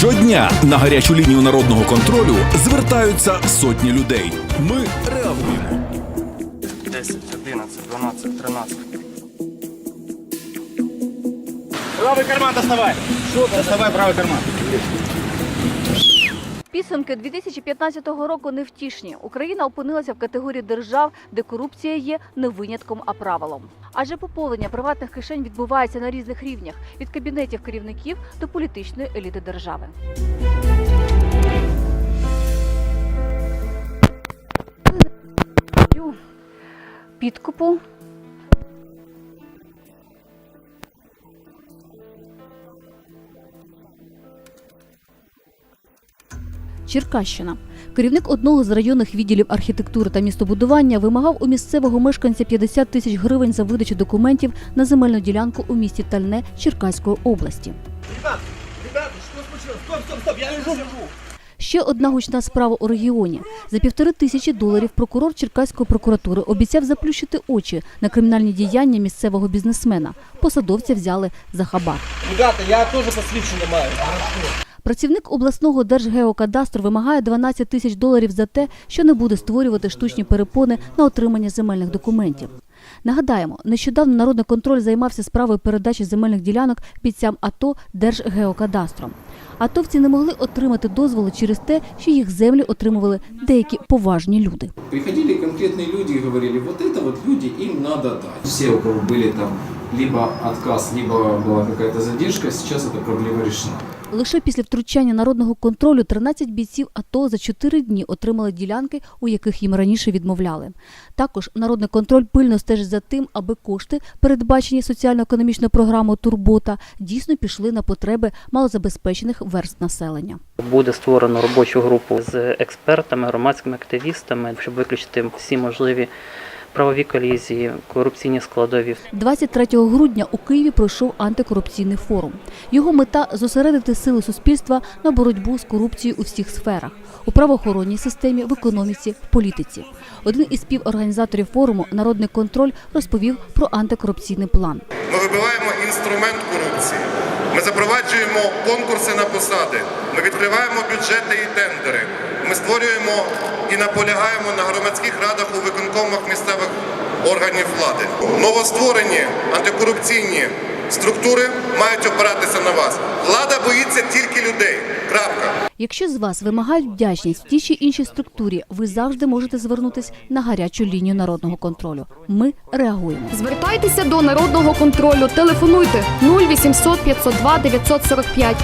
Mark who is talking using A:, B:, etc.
A: Щодня на гарячу лінію народного контролю звертаються сотні людей. Ми реагуємо.
B: 10, 11, 12, 13.
C: Правий карман доставай. Доставай правий карман.
D: Підсумки 2015 року невтішні. Україна опинилася в категорії держав, де корупція є не винятком, а правилом. Адже поповнення приватних кишень відбувається на різних рівнях від кабінетів керівників до політичної еліти держави. Підкупу Черкащина. Керівник одного з районних відділів архітектури та містобудування вимагав у місцевого мешканця 50 тисяч гривень за видачу документів на земельну ділянку у місті Тальне Черкаської області. Ще одна гучна справа у регіоні. За півтори тисячі доларів прокурор Черкаської прокуратури обіцяв заплющити очі на кримінальні діяння місцевого бізнесмена. Посадовця взяли за хабар.
C: Ребята, я тоже посвідчення маю.
D: Працівник обласного держгеокадастру вимагає 12 тисяч доларів за те, що не буде створювати штучні перепони на отримання земельних документів. Нагадаємо, нещодавно народний контроль займався справою передачі земельних ділянок бійцям АТО Держгеокадастром. Атовці не могли отримати дозволу через те, що їх землі отримували деякі поважні люди.
E: Приходили конкретные люди и говорили, вот это вот люди, им надо дать. Все, у кого были там либо отказ, либо была какая-то задержка, сейчас эта проблема решена.
D: Лише після втручання народного контролю 13 бійців АТО за 4 дні отримали ділянки, у яких їм раніше відмовляли. Також народний контроль пильно стежить за тим, аби кошти, передбачені соціально-економічною програмою Турбота, дійсно пішли на потреби малозабезпечених верст населення.
F: Буде створено робочу групу з експертами, громадськими активістами, щоб виключити всі можливі правові колізії, корупційні складові.
D: 23 грудня у Києві пройшов антикорупційний форум. Його мета зосередити сили суспільства на боротьбу з корупцією у всіх сферах у правоохоронній системі, в економіці, в політиці. Один із співорганізаторів форуму Народний контроль розповів про антикорупційний план.
G: Ми вибиваємо інструмент корупції. Ми запроваджуємо конкурси на посади. Ми відкриваємо бюджети і тендери. Створюємо і наполягаємо на громадських радах у виконкомах місцевих органів влади. Новостворені антикорупційні структури мають опиратися на вас. Влада боїться тільки людей. Крапка.
D: Якщо з вас вимагають вдячність в тій чи іншій структурі, ви завжди можете звернутись на гарячу лінію народного контролю. Ми реагуємо.
H: Звертайтеся до народного контролю. Телефонуйте 0800 502 945